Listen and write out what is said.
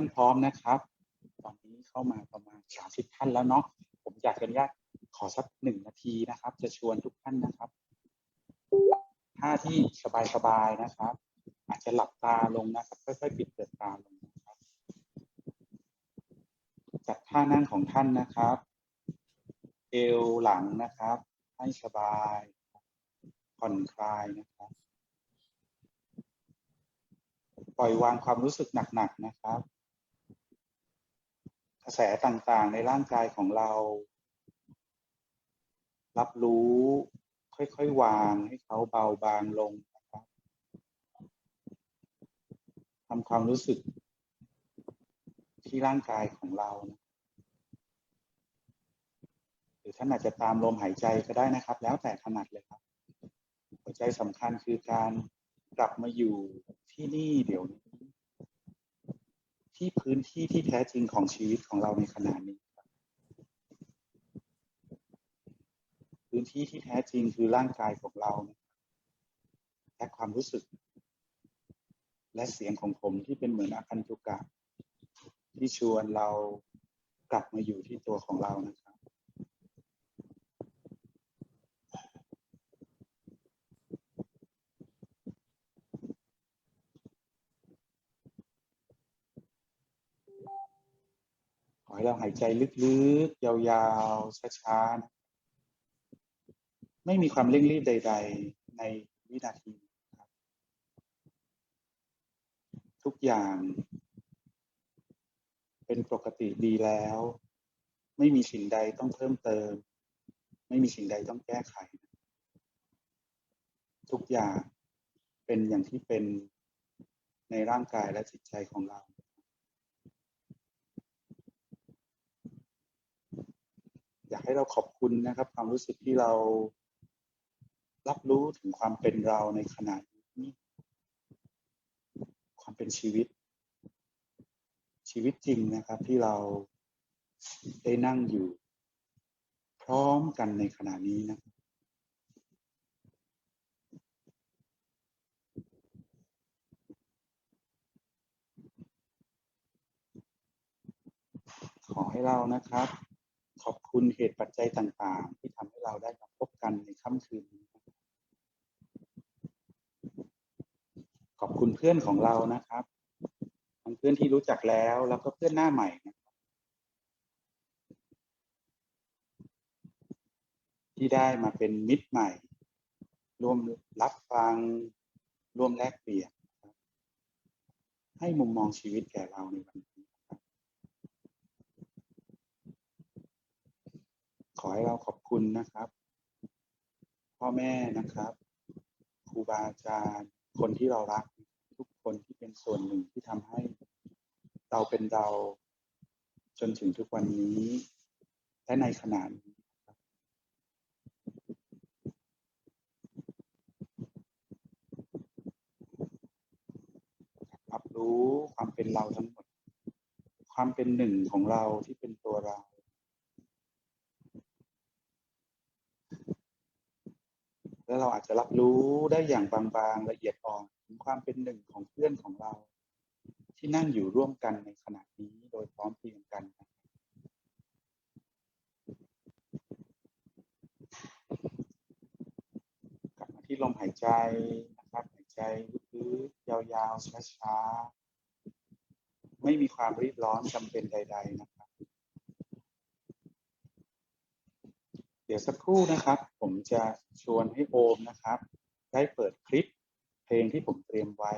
านพร้อมนะครับ ตอนนี้เข้ามาประมาณสามสิบท่านแล้วเนาะผมอยากอนุญาตขอสักหนึ่งนาทีนะครับ จะชวนทุกท่านนะครับท่าที่สบายๆนะครับ อาจจะหลับตาลงนะครับค่อยๆปิดเปิดตาลงนะครับจัดท่านั่งของท่านนะครับ เอวหลังนะครับ ให้สบายผ่อนคลายนะครับปล่อยวางความรู้สึกหนักๆนะครับ ระแสต่างๆ ในร่างกายของเรา รับรู้ค่อยๆวางให้เขาเบาบางลงนะครับทำความรู้สึกที่ร่างกายของเรานะหรือท่านอาจจะตามลมหายใจก็ได้นะครับ แล้วแต่ถนัดเลยครับ หัวใจสำคัญคือการกลับมาอยู่ที่นี่เดี๋ยวนี้ ที่พื้นที่ที่แท้จริงของชีวิตของเราในขณะนี้พื้นที่ที่แท้จริงคือร่างกายของเราและความรู้สึก และเสียงของผมที่เป็นเหมือนอาคันตุกะที่ชวนเรากลับมาอยู่ที่ตัวของเรานะครับ ให้เราหายใจลึกๆ ยาวๆ ช้าๆ ไม่มีความเร่งรีบใด ๆ ในวินาทีครับทุกอย่างเป็นปกติดีแล้ว ไม่มีสิ่งใดต้องเพิ่มเติม ไม่มีสิ่งใดต้องแก้ไข ทุกอย่างเป็นอย่างที่เป็นในร่างกายและจิตใจของเรา อยากให้เราขอบคุณนะครับ ความรู้สึกที่เรารับรู้ถึงความเป็นเราในขณะนี้ ความเป็นชีวิต ชีวิตจริงนะครับ ที่เราได้นั่งอยู่ พร้อมกันในขณะนี้นะขอให้เรานะครับ คุณเหตุปัจจัยต่างๆ ที่ทำให้เราได้มาพบกันในค่ำคืนนี้ขอบคุณเพื่อนของเรานะครับ ทั้งเพื่อนที่รู้จักแล้ว แล้วก็เพื่อนหน้าใหม่นะครับที่ได้มาเป็นมิตรใหม่ ร่วมรับฟัง ร่วมแลกเปลี่ยนให้มุมมองชีวิตแก่เราในวันนี้นะครับ ขอให้เราขอบคุณนะครับ พ่อแม่นะครับครูบาอาจารย์คนที่เรารัก ทุกคนที่เป็นส่วนหนึ่งที่ทำให้เราเป็นเราจนถึงทุกวันนี้ และในขณะนี้รับรู้ความเป็นเราทั้งหมด ความเป็นหนึ่งของเราที่เป็นตัวเรา แล้วเราอาจจะรับรู้ได้อย่างบางๆละเอียดอ่อนถึงความเป็นหนึ่งของเพื่อนของเรา ที่นั่งอยู่ร่วมกันในขณะนี้โดยพร้อมเพรียงกันนะกลับมาที่ลมหายใจนะครับหายใจลึกๆยาวๆช้าๆไม่มีความรีบร้อนจำเป็นใด ๆ นะครับ เดี๋ยวสักครู่นะครับ ผมจะชวนให้โอมนะครับ ได้เปิดคลิปเพลงที่ผมเตรียมไว้